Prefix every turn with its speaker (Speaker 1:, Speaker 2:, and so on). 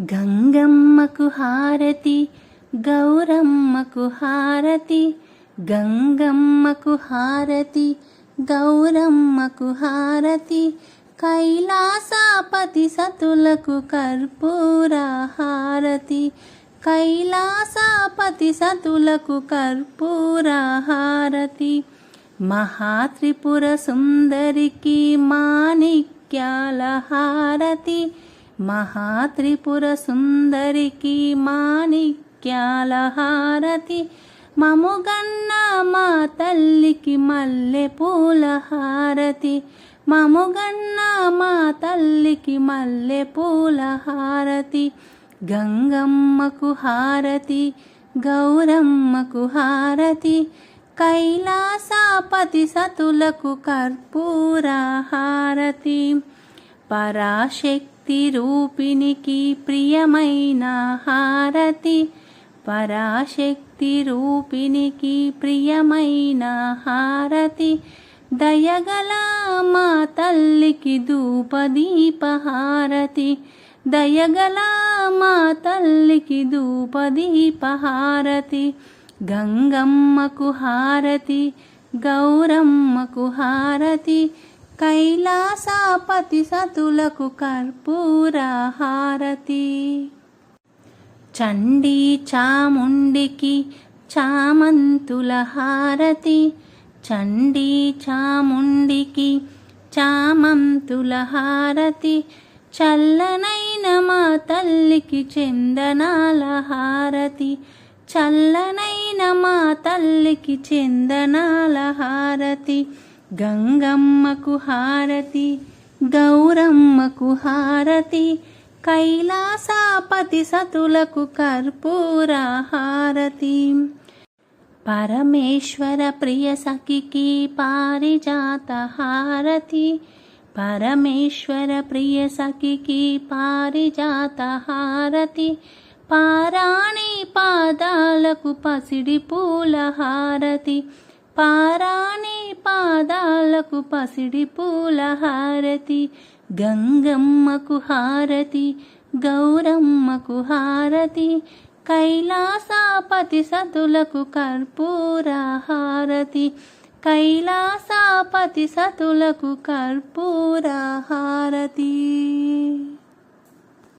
Speaker 1: గంగమ్మకు హారతి గౌరమ్మకు హారతి గంగమ్మకు హారతి గౌరమ్మకు హారతి కైలాసాపతి సతులకు కర్పూర హారతి కైలాసాపతి సతులకు కర్పూర హారతి. మహాత్రిపుర సుందరికి మాణిక్యాల హారతి. మహాత్రిపుర సుందరికి మాణిక్యాల హారతి మముగన్న మా తల్లికి మల్లె పూల హారతి మముగన్న మా తల్లికి మల్లె పూల హారతి గంగమ్మకు హారతి గౌరమ్మకు హారతి. కైలాసాపతి సతులకు కర్పూర హారతి పరాశక్తి రూపినికి ప్రియమైన హారతి. పరాశక్తి రూపినికి ప్రియమైన హారతి. దయగల మా తల్లికి ధూపదీపహారతి. దయగల మా తల్లికి ధూపదీపహారతి. గంగమ్మకు హారతి గౌరమ్మకు హారతి. కైలాసపతి సతులకు కర్పూర హారతి. చండీ చాముండికి చామంతుల హారతి. చండీ చాముండికి చామంతుల హారతి. చల్లనైన మా తల్లికి చందనాల హారతి. చల్లనైన మా తల్లికి చందనాల హారతి. గంగమ్మకు హారతి గౌరమ్మకు హారతి కైలాసాపతి సతులకు కర్పూర హారతి. పరమేశ్వర ప్రియ సఖికి పారిజాత హారతి. పరమేశ్వర ప్రియ సఖికి పారిజాత హారతి. పారాణి పాదాలకు పసిడి పూల హారతి. పారాణి పాదాలకు పసిడి పూల హారతి గంగమ్మకు హారతి గౌరమ్మకు హారతి కైలాసాపతి సతులకు కర్పూర హారతి కైలాసాపతి సతులకు కర్పూర హారతి.